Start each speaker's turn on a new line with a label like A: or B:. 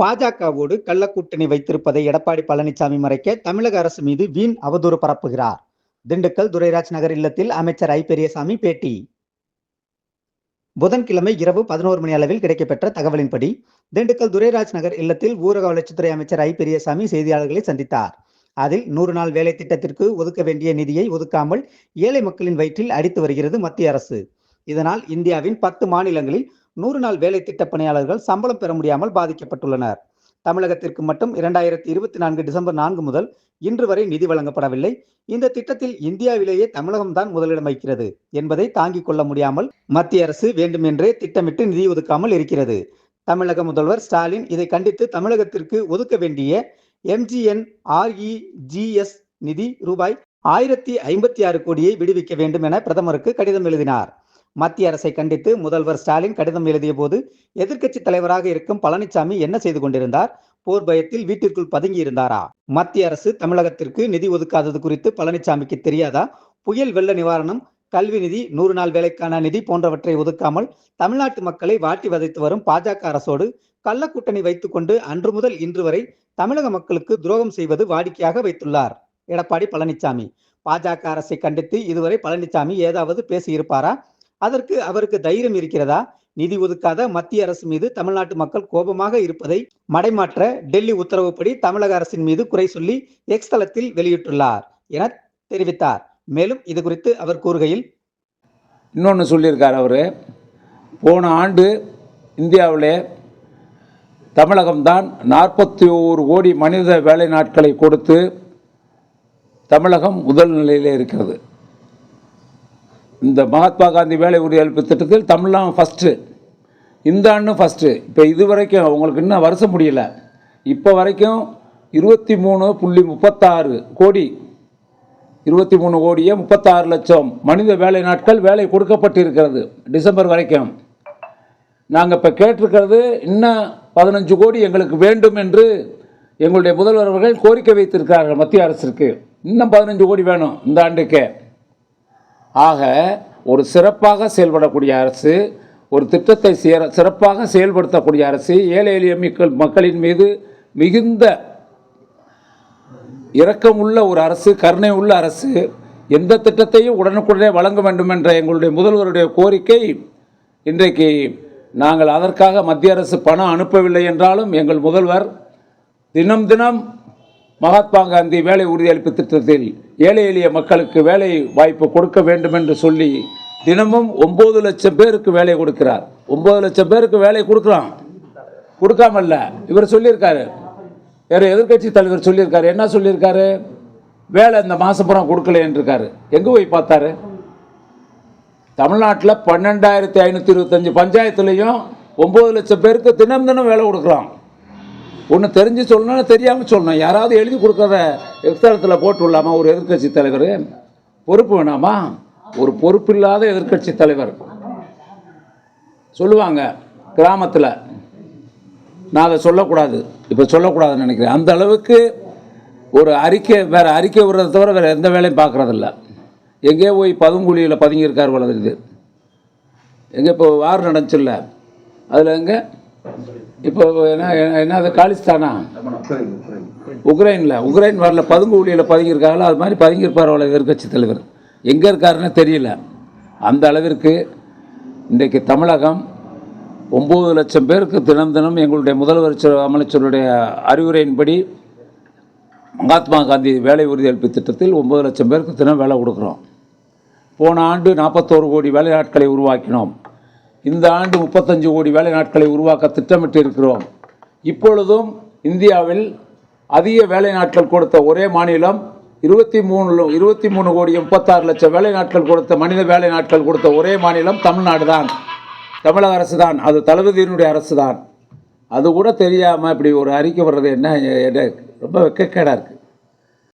A: பாஜகவோடு கள்ளக்கூட்டணி வைத்திருப்பதை எடப்பாடி பழனிசாமி மறைக்க தமிழக அரசு மீது வீண் அவதூறு பரப்புகிறார். திண்டுக்கல் துரைராஜ் நகர் இல்லத்தில் அமைச்சர் ஐ பெரியசாமி பேட்டி. புதன்கிழமை இரவு பதினோரு மணி அளவில் கிடைக்கப்பெற்ற தகவலின்படி திண்டுக்கல் துரைராஜ் நகர் இல்லத்தில் ஊரக வளர்ச்சித்துறை அமைச்சர் ஐ பெரியசாமி செய்தியாளர்களை சந்தித்தார். அதில் நூறு நாள் வேலை திட்டத்திற்கு ஒதுக்க வேண்டிய நிதியை ஒதுக்காமல் ஏழை மக்களின் வயிற்றில் அடித்து வருகிறது மத்திய அரசு. இதனால் இந்தியாவின் பத்து மாநிலங்களில் நூறு நாள் வேலை திட்ட பணியாளர்கள் சம்பளம் பெற முடியாமல் பாதிக்கப்பட்டுள்ளனர். தமிழகத்திற்கு மட்டும் இரண்டாயிரத்தி இருபத்தி நான்கு டிசம்பர் நான்கு முதல் இன்று வரை நிதி வழங்கப்படவில்லை. இந்த திட்டத்தில் இந்தியாவிலேயே தமிழகம்தான் முதலிடம் வைக்கிறது என்பதை தாங்கிக் கொள்ள முடியாமல் மத்திய அரசு வேண்டுமென்றே திட்டமிட்டு நிதி ஒதுக்காமல் இருக்கிறது. தமிழக முதல்வர் ஸ்டாலின் இதை கண்டித்து தமிழகத்திற்கு ஒதுக்க வேண்டிய எம்ஜிஎன் ஆர்இஜிஎஸ் நிதி ரூபாய் ஆயிரத்தி ஐம்பத்தி ஆறு கோடியை விடுவிக்க வேண்டும் என பிரதமருக்கு கடிதம் எழுதினார். மத்திய அரசை கண்டித்து முதல்வர் ஸ்டாலின் கடிதம் எழுதிய போது எதிர்க்கட்சி தலைவராக இருக்கும் பழனிசாமி என்ன செய்து கொண்டிருந்தார்? போர் பயத்தில் வீட்டிற்குள் பதுங்கி இருந்தாரா மத்திய அரசு தமிழகத்திற்கு நிதி ஒதுக்காதது குறித்து பழனிசாமிக்கு தெரியாதா? புயல் வெள்ள நிவாரணம் கல்வி நிதி நூறு நாள் வேலைக்கான நிதி போன்றவற்றை ஒதுக்காமல் தமிழ்நாட்டு மக்களை வாட்டி வதைத்து வரும் பாஜக அரசோடு கள்ளக்கூட்டணி வைத்துக்கொண்டு அன்று முதல் இன்று வரை தமிழக மக்களுக்கு துரோகம் செய்வது வாடிக்கையாக வைத்துள்ளார். எடப்பாடி பழனிசாமி பாஜக அரசை கண்டித்து இதுவரை பழனிசாமி ஏதாவது பேசியிருப்பாரா? அதற்கு அவருக்கு தைரியம் இருக்கிறதா? நிதி ஒதுக்காத மத்திய அரசு மீது தமிழ்நாட்டு மக்கள் கோபமாக இருப்பதை மடைமாற்ற டெல்லி உத்தரவுப்படி தமிழக அரசின் மீது குறை சொல்லி எக்ஸ் தளத்தில் வெளியிட்டுள்ளார் என தெரிவித்தார். மேலும் இது குறித்து அவர் கூறுகையில்
B: இன்னொன்று சொல்லியிருக்கார் அவர். போன ஆண்டு இந்தியாவிலே தமிழகம்தான் நாற்பத்தி ஓரு கோடி மனித வேலை நாட்களை கொடுத்து தமிழகம் முதல் நிலையில் இருக்கிறது. இந்த மகாத்மா காந்தி வேலை உறுதியளிப்பு திட்டத்தில் தமிழ்நாடு ஃபஸ்ட்டு இந்த ஆண்டும் ஃபஸ்ட்டு இப்போ இது வரைக்கும் உங்களுக்கு இன்னும் வருஷம் முடியல. இப்போ வரைக்கும் இருபத்தி மூணு புள்ளி முப்பத்தாறு கோடி. இருபத்தி மூணு கோடியே முப்பத்தாறு லட்சம் மனித வேலை நாட்கள் வேலை கொடுக்கப்பட்டிருக்கிறது டிசம்பர் வரைக்கும். நாங்கள் இப்போ கேட்டிருக்கிறது இன்னும் பதினஞ்சு கோடி எங்களுக்கு வேண்டும் என்று எங்களுடைய முதல்வர் அவர்கள் கோரிக்கை வைத்திருக்கிறார்கள் மத்திய அரசிற்கு இன்னும் பதினஞ்சு கோடி வேணும் இந்த ஆண்டுக்கே. ஆக ஒரு சிறப்பாக செயல்படக்கூடிய அரசு ஒரு திட்டத்தை சேர சிறப்பாக செயல்படுத்தக்கூடிய அரசு ஏழை எளிய மக்கள் மக்களின் மீது மிகுந்த இரக்கமுள்ள ஒரு அரசு கருணை உள்ள அரசு எந்த திட்டத்தையும் உடனுக்குடனே வழங்க வேண்டும் என்ற எங்களுடைய முதல்வருடைய கோரிக்கை இன்றைக்கு நாங்கள் அதற்காக மத்திய அரசு பணம் அனுப்பவில்லை என்றாலும் எங்கள் முதல்வர் தினம் தினம் மகாத்மா காந்தி வேலை உறுதியளிப்பு திட்டத்தில் ஏழை எளிய மக்களுக்கு வேலை வாய்ப்பு கொடுக்க வேண்டும் என்று சொல்லி தினமும் ஒம்பது லட்சம் பேருக்கு வேலை கொடுக்கிறார். ஒம்பது லட்சம் பேருக்கு வேலை கொடுக்குறான் கொடுக்காமல்ல. இவர் சொல்லியிருக்காரு. வேறு எதிர்க்கட்சி தலைவர் சொல்லியிருக்காரு. என்ன சொல்லியிருக்காரு? வேலை இந்த மாதப்புறம் பூரா கொடுக்கலன்றிருக்காரு எங்கே போய் பார்த்தாரு? தமிழ்நாட்டில் பன்னெண்டாயிரத்தி ஐநூற்றி இருபத்தஞ்சி பஞ்சாயத்துலேயும் ஒம்பது லட்சம் பேருக்கு தினம் தினம் வேலை கொடுக்குறான் ஒன்று தெரிஞ்சு சொல்லணும் தெரியாமல் சொல்லணும். யாராவது எழுதி கொடுக்குறத எக்ஸ்தலத்தில் போட்டு விடலாமா? ஒரு எதிர்க்கட்சி தலைவர். பொறுப்பு வேணாமா? ஒரு பொறுப்பில்லாத எதிர்க்கட்சி தலைவர். சொல்லுவாங்க கிராமத்தில். நான் அதை சொல்லக்கூடாது. இப்போ சொல்லக்கூடாதுன்னு நினைக்கிறேன். அந்த அளவுக்கு ஒரு அறிக்கை வேறு அறிக்கை விடுறத தவிர வேறு எந்த வேலையும் பார்க்குறதில்ல. எங்கேயோ போய் பதுங்குழியில் பதுங்கியிருக்கார் வளருது எங்கே இப்போ வார் நடந்துச்சுல்ல? அதில் எங்கே? இப்போ என்ன என்னது காலிஸ்தானா? உக்ரைனில் உக்ரைன் வரல பதுங்கு ஊழியில் பதுங்கியிருக்காங்களோ? அது மாதிரி பதுங்கியிருப்பார் அவ்வளோ எதிர்கட்சி தலைவர். எங்கே இருக்காருன்னு தெரியல. அந்த அளவிற்கு இன்றைக்கு தமிழகம் ஒம்பது லட்சம் பேருக்கு தினம் தினம் எங்களுடைய முதல்வர் அமைச்சருடைய அறிவுரையின்படி மகாத்மா காந்தி வேலை உறுதியளிப்பு திட்டத்தில் ஒம்பது லட்சம் பேருக்கு தினம் வேலை கொடுக்குறோம். போன ஆண்டு நாற்பத்தோரு கோடி வேலை நாட்களை உருவாக்கினோம். இந்த ஆண்டு முப்பத்தஞ்சு கோடி வேலை நாட்களை உருவாக்க திட்டமிட்டு இருக்கிறோம் இப்பொழுதும் இந்தியாவில் அதிக வேலை நாட்கள் கொடுத்த ஒரே மாநிலம் இருபத்தி மூணு இருபத்தி மூணு கோடி முப்பத்தாறு லட்சம் வேலை நாட்கள் கொடுத்த மனித வேலை நாட்கள் கொடுத்த ஒரே மாநிலம் தமிழ்நாடு தான் தமிழக அரசு தான் அது தளபதியினுடைய அரசு தான் அது கூட தெரியாமல் இப்படி ஒரு அறிக்கை வர்றது என்ன என்ன ரொம்ப வெக்கக்கேடாக இருக்குது